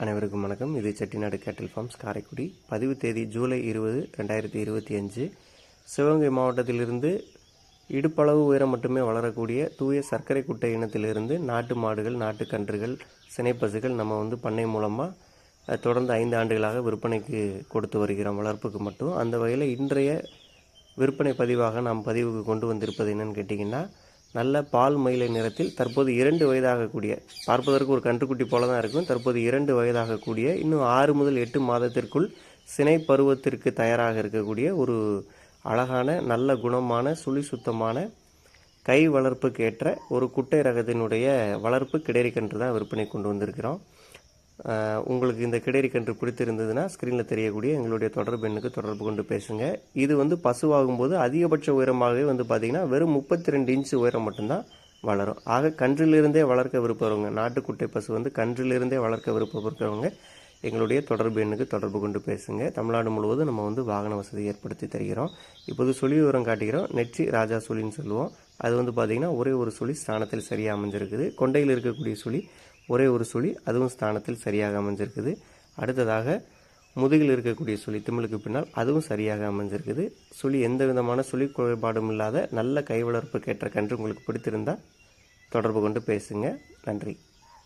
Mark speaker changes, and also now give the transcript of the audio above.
Speaker 1: அனைவருக்கும் வணக்கம். இது செட்டிநாடு கேட்டில் ஃபார்ம்ஸ் காரைக்குடி. பதிவு தேதி ஜூலை இருபது ரெண்டாயிரத்தி இருபத்தி அஞ்சு. சிவகங்கை மாவட்டத்திலிருந்து இடுப்பளவு உயரம் மட்டுமே வளரக்கூடிய தூய சர்க்கரை குட்டை இனத்திலிருந்து நாட்டு மாடுகள் நாட்டு கன்றுகள் சினைப்பசுகள் நம்ம வந்து பண்ணை மூலமாக தொடர்ந்து ஐந்து ஆண்டுகளாக விற்பனைக்கு கொடுத்து வருகிறோம் வளர்ப்புக்கு மட்டும். அந்த வகையில் இன்றைய விற்பனை பதிவாக நாம் பதிவுக்கு கொண்டு வந்திருப்பது என்னென்னு கேட்டிங்கன்னா நல்ல பால் மயிலை நிறத்தில் தற்போது இரண்டு வயதாகக்கூடிய பார்ப்பதற்கு ஒரு கன்றுக்குட்டி போல தான் இருக்கும் தற்போது இரண்டு வயதாகக்கூடிய இன்னும் ஆறு முதல் எட்டு மாதத்திற்குள் சினை பருவத்திற்கு தயாராக இருக்கக்கூடிய ஒரு அழகான நல்ல குணமான சுழி சுத்தமான கை வளர்ப்புக்கு ஏற்ற ஒரு குட்டை ரகத்தினுடைய வளர்ப்பு கிடரி கன்று தான் விற்பனை கொண்டு வந்திருக்கிறோம். உங்களுக்கு இந்த கிடரி கன்று பிடித்திருந்ததுன்னா ஸ்க்ரீனில் தெரியக்கூடிய எங்களுடைய தொடர்பு எண்ணுக்கு தொடர்பு கொண்டு பேசுங்க. இது வந்து பசுவாகும்போது அதிகபட்ச உயரமாகவே வந்து பார்த்திங்கன்னா வெறும் முப்பத்தி ரெண்டு இன்ச் உயரம் மட்டும்தான் வளரும். ஆக கன்றிலிருந்தே வளர்க்க விருப்பவங்க நாட்டுக்குட்டை பசு வந்து கன்றிலிருந்தே வளர்க்க விருப்பம் இருக்கிறவங்க எங்களுடைய தொடர்பு எண்ணுக்கு தொடர்பு கொண்டு பேசுங்க. தமிழ்நாடு முழுவதும் நம்ம வந்து வாகன வசதி ஏற்படுத்தி தருகிறோம். இப்போது சுழி விவரம் காட்டுகிறோம். நெற்றி ராஜா சுழின்னு சொல்லுவோம். அது வந்து பார்த்திங்கன்னா ஒரே ஒரு சுழி ஸ்தானத்தில் சரியாக அமைஞ்சிருக்குது. கொண்டையில் இருக்கக்கூடிய சுழி ஒரே ஒரு சுழி அதுவும் ஸ்தானத்தில் சரியாக அமைஞ்சிருக்குது. அடுத்ததாக முதுகில் இருக்கக்கூடிய சுழி திமிழுக்கு பின்னால் அதுவும் சரியாக அமைஞ்சிருக்குது. சுழி எந்த விதமான சுழி குறைபாடும் இல்லாத நல்ல கை கேட்ட கன்று உங்களுக்கு பிடித்திருந்தால் தொடர்பு கொண்டு பேசுங்க. நன்றி.